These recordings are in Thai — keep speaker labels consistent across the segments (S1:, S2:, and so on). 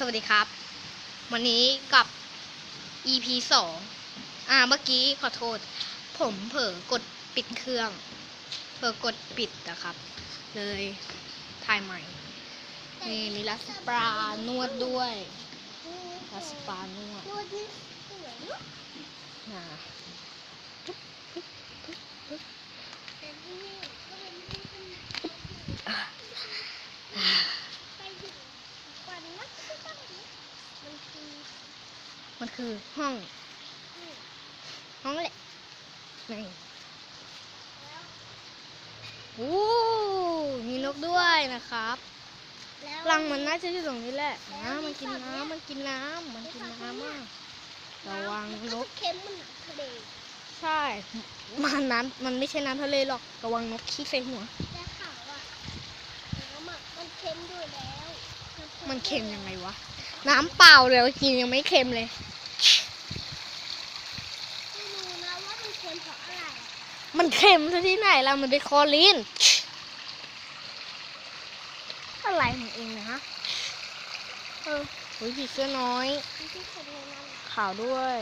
S1: สวัสดีครับ วันนี้กับ EP สองอ่าเมื่อกี้ขอโทษ ผมเผลอกดปิดเครื่อง เผลอกดปิดนะครับ เลยถ่ายใหม่นี่มีรัสปรานวดด้วยรัสปรานวด
S2: ดูดิสวยเนอะ
S1: อ่า
S2: แต่ที่นี่ก็เป็นที่ที่ไปถึงวันนักที่ต้องมันคือ
S1: มันคือห้อง
S2: นี่
S1: ห้องแหละนี่
S2: แล้ว
S1: โอ้มีนกด้วยนะครับ
S2: แล้ว
S1: รังมันน่าจะอยู่ตรงนี้แหละนะมันกินน้ำมันกินน้ำมันกินน้ำมากระวังนก
S2: เค็มมันหนักทะเล
S1: ใช่ มันน้ำมันไม่ใช่น้ำทะเลหรอกระวังนกขี้ใส่หัว
S2: แต่ขาวอะน้ำอะมันเค็มด้วยแล้ว
S1: มันเค็มยังไงวะ น้ำเปล่าเลยกินยังไม่เค็มเลย
S2: ไม่รู้นะว่ามันเค็มเพราะอะไร
S1: มันเค็มซะที่ไหนล่ะมันเป็นคลอรีน อะไรของเองเนะฮะเออโอ้ยผีเสื้อน้อย
S2: มันที่เค็มในนั้น
S1: ขาวด้วย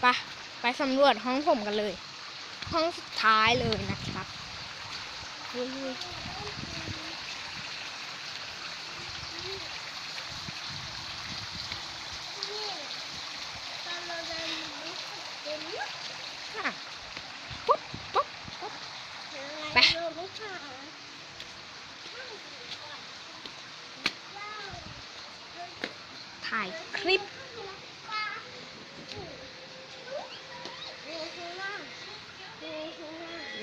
S1: ไปะไปสำรวจห้องผมกันเลย ห้องสุดท้ายเลยนะครับ อุ้ย
S2: นี่ตอนเราเดินมันเต็มเลย
S1: อะปุ๊บปุ๊บปุ๊บ ไป
S2: เราไม่ขาว
S1: ถ่ายคลิป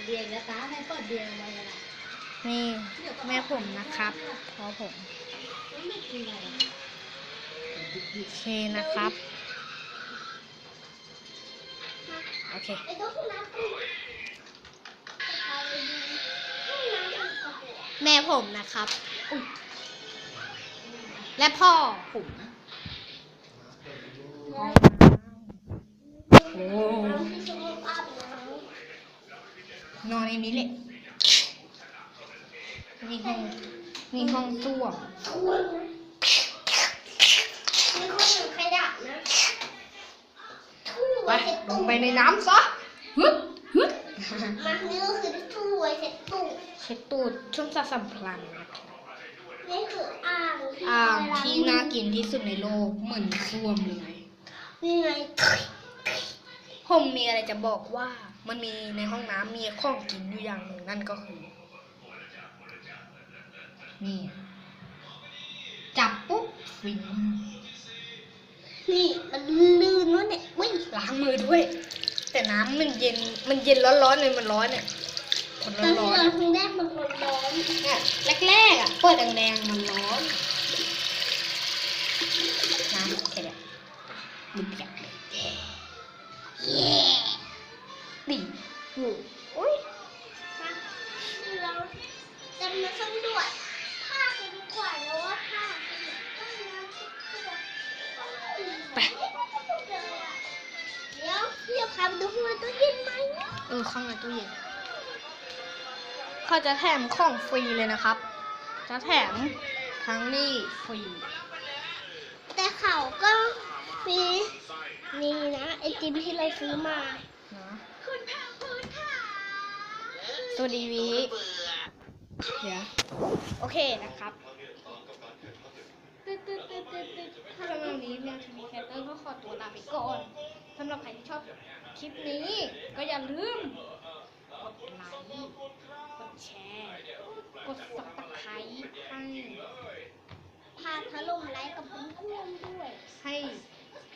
S3: เดียงนะตาให้เปิดเดียงไว้นะ
S1: นี่แม่ผมนะครับพ่อผมโอเคนะครับ โอเค
S2: ไอ้ตัวคุณน้ำคุณพาไปดูห้องน้ำมันกระโดด
S1: แม่ผมนะครับอุ๊ยและพ่อผมโอ้
S2: ที่ชมรมอาบ น้
S1: นอนในนี้เลยนี่ห้องนี่ห้องส้วมำ
S2: ทั่วนะมีคนหนึ่งขยะนะทั่ว
S1: ไป
S2: เสร็จ
S1: ล
S2: ตู้
S1: งไปในน้ำซะฮึดฮึด
S2: มานี่ก็คือทั่วเสร็จตู้
S1: เช็ดตูดช่วงสัสัมพลันนะครับ
S2: นี่คืออ่างที่
S1: อ่าง
S2: เวล
S1: ที่น่ากินที่สุดในโลกเหมือนส้วมเลย
S2: นี่ไง
S1: ผมมีอะไรจะบอกว่ามันมีในห้องน้ำมีของกินอยู่อย่างหนึ่งนั่นก็คือ นี่ จับปุ๊บฟิน
S2: นี่มันลื่นวะเนี่ยวิ่ง
S1: ล้างมือด้วย แต่น้ำมันเย็นมันเย็นร้อนๆเลยมันร้อนเนี่ยคน
S2: ตอน
S1: ร้
S2: ที่
S1: อน
S2: เราครั้งแรกมันร้อน
S1: ๆเนี่ยแรกๆอะเปิดแดงๆมันร้อนน้ำแค่เนี้ย มันเปียก
S2: ๆเย้
S1: ดีหูอุ้ย
S2: มาเราจะมาสำรวจภาคกันดีกว่าแล้วว่าภาค
S1: ไป
S2: เดี๋ยวเดี๋ยวพาไปดูข้างในตู้เย็นไหม
S1: เออข้างในตู้เย็นเขาจะแถมของฟรีเลยนะครับ จะแถมทั้งนี่ฟรี
S2: แต่เขาก็มีนี่นะ ไอติมที่เราซื้อมา
S1: นะ
S2: คุณพาคุณค่ะ
S1: สวัสดีวีเดี๋ยวโอเคนะครับสำหรับวันนี้แมวทีวีแคทเตอร์ก็ขอตัวลาไปก่อนสำหรับใครที่ชอบคลิปนี้ ก็อย่าลืมกดไลค์กดแชร์ กดสับตะไคร้ให้
S2: พาถล่มไลค์กับเพื่อนๆด้วย
S1: ให้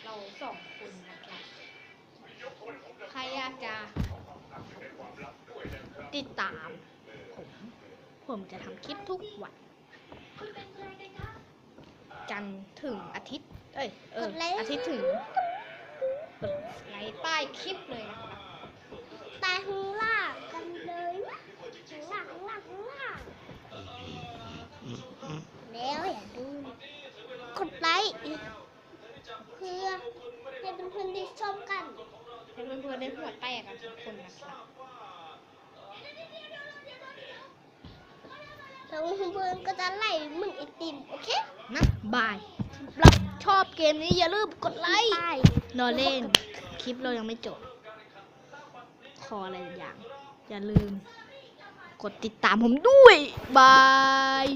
S1: เราสองคนนะครับ ใครอยากจะ ติดตาม ผม ผมจะทำคลิปทุกวัน จันทร์ถึงอาทิตย์ เอ้ย เออ
S2: กดไลค์
S1: อาทิตย์ถึงกดไลค์ใต้คลิปเลยนะครับ
S2: ตายข้างล่างกันเลยนะข้างล่างข้างล่างข้างล่างแล้วอย่าลืมกดไลค์เพื่อให้เพื่อนๆได้ชอบกัน
S1: ให้เพื่อนๆได้หัวแตกกันทุกคนนะครับ
S2: กแล้วเบิร์นก็จะไล่มึงไอติมโอเค
S1: นะบายรับชอบเกมนี้อย่าลืมกดไลค์
S2: ไป
S1: นอนเล่น คลิปเรายังไม่จบ ขออะไรอย่าง อย่าลืม กดติดตามผมด้วย บาย